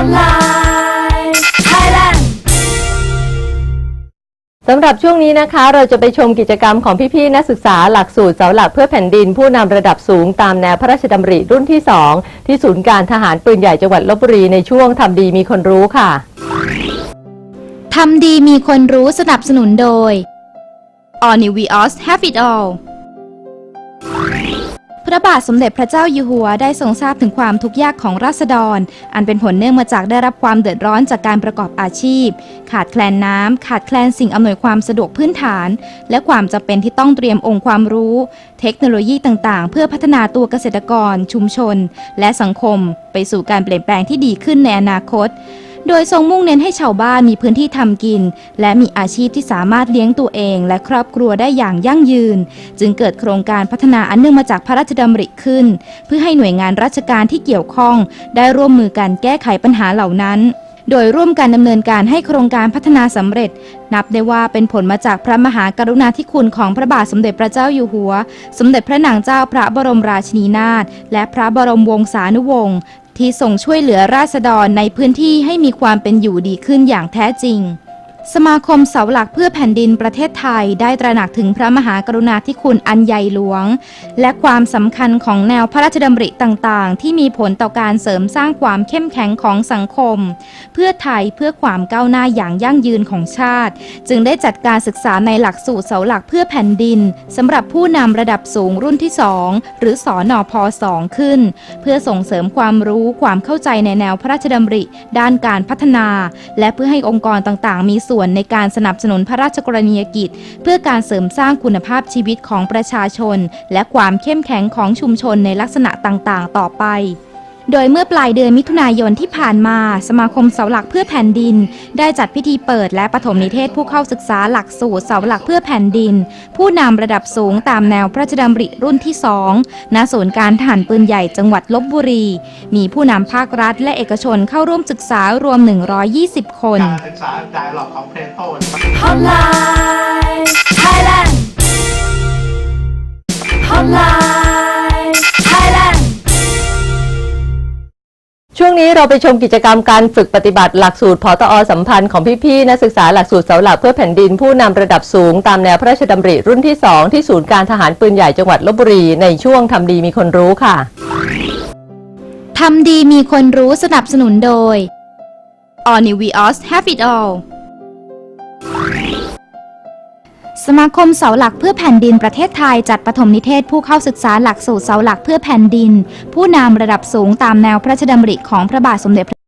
Online Thailand สำหรับช่วงนี้นะคะ เราจะไปชมกิจกรรมของพี่ๆนักศึกษาหลักสูตรเสาหลักเพื่อแผ่นดิน ผู้นำระดับสูงตามแนวพระราชดำริรุ่นที่ 2 ที่ศูนย์การทหารปืนใหญ่จังหวัดลบบุรีในช่วงทำดีมีคนรู้ค่ะทำดีมีคนรู้สนับสนุนโดย All New Vios Have It All พ ระบาทสมเด็จพระเจ้าอยู่หัวได้ทรงทราบถึงความทุกข์ยากของราษฎร อันเป็นผลเนื่องมาจากได้รับความเดือดร้อนจากการประกอบอาชีพ ขาดแคลนน้ำ ขาดแคลนสิ่งอำนวยความสะดวกพื้นฐาน และความจำเป็นที่ต้องเตรียมองค์ความรู้ เทคโนโลยีต่างๆ เพื่อพัฒนาตัวเกษตรกร ชุมชน และสังคม ไปสู่การเปลี่ยนแปลงที่ดีขึ้นในอนาคต โดยทรงมุ่งเน้นให้ชาวบ้านมีพื้นที่ทำกิน และมีอาชีพที่สามารถเลี้ยงตัวเอง และครอบครัวได้อย่างยั่งยืน จึงเกิดโครงการพัฒนาอันเนื่องมาจากพระราชดำริขึ้น เพื่อให้หน่วยงานราชการที่เกี่ยวข้อง ได้ร่วมมือกันแก้ไขปัญหาเหล่านั้น โดยร่วมกันดำเนินการให้โครงการพัฒนาสำเร็จ นับได้ว่าเป็นผลมาจากพระมหากรุณาธิคุณของพระบาทสมเด็จพระเจ้าอยู่หัว สมเด็จพระนางเจ้าพระบรมราชินีนาถและพระบรมวงศานุวงศ์ที่ส่งช่วยเหลือราษฎรในพื้นที่ให้มีความเป็นอยู่ดีขึ้นอย่างแท้จริง สมาคมเสาหลักเพื่อแผ่นดินประเทศไทยได้ตระหนักถึงพระมหากรุณาธิคุณอันใหญ่หลวง และความสำคัญของแนวพระราชดำริต่างๆ ที่มีผลต่อการเสริมสร้างความเข้มแข็งของสังคม เพื่อไทยเพื่อความก้าวหน้าอย่างยั่งยืนของชาติ จึงได้จัดการศึกษาในหลักสูตรเสาหลักเพื่อแผ่นดินสำหรับผู้นำระดับสูงรุ่นที่ 2 หรือสอนอพ2ขึ้น เพื่อส่งเสริมความรู้ความเข้าใจในแนวพระราชดำริ ด้านการพัฒนา และเพื่อให้องค์กรต่างๆ มีส่วนในการสนับสนุนพระราชกรณียกิจ เพื่อการเสริมสร้างคุณภาพชีวิตของประชาชน และความเข้มแข็งของชุมชนในลักษณะต่างๆ ต่อไป โดยเมื่อปลายเดือนมิถุนายนที่ผ่านมา สมาคมเสาหลักเพื่อแผ่นดิน ได้จัดพิธีเปิดและปฐมนิเทศผู้เข้าศึกษาหลักสูตรเสาหลักเพื่อแผ่นดิน ผู้นำระดับสูงตามแนวพระราชดำริรุ่นที่2ณศูนย์การทหารปืนใหญ่จังหวัดลบบุรี มีผู้นำภาครัฐ และเอกชนเข้าร่วมศึกษารวม 120 คนการศึกษาไดอะล็อกของเพลโต ช่วงนี้เราไปชมกิจกรรมการฝึกปฏิบัติหลักสูตรพอตอสัมพันธ์ของพี่ๆนักศึกษาหลักสูตรเสาหลักเพื่อแผ่นดินผู้นำระดับสูง ตามแนวพระราชดำริรุ่นที่ 2 ที่ศูนย์การทหารปืนใหญ่จังหวัดลบบุรีในช่วงทำดีมีคนรู้ค่ะทำดีมีคนรู้สนับสนุนโดย All New Vios Have It All สมาคมเสาหลักเพื่อแผ่นดินประเทศไทยจัดปฐมนิเทศผู้เข้าศึกษาหลักสูตรเสาหลักเพื่อแผ่นดิน ผู้นำระดับสูงตามแนวพระราชดำริของพระบาทสมเด็จ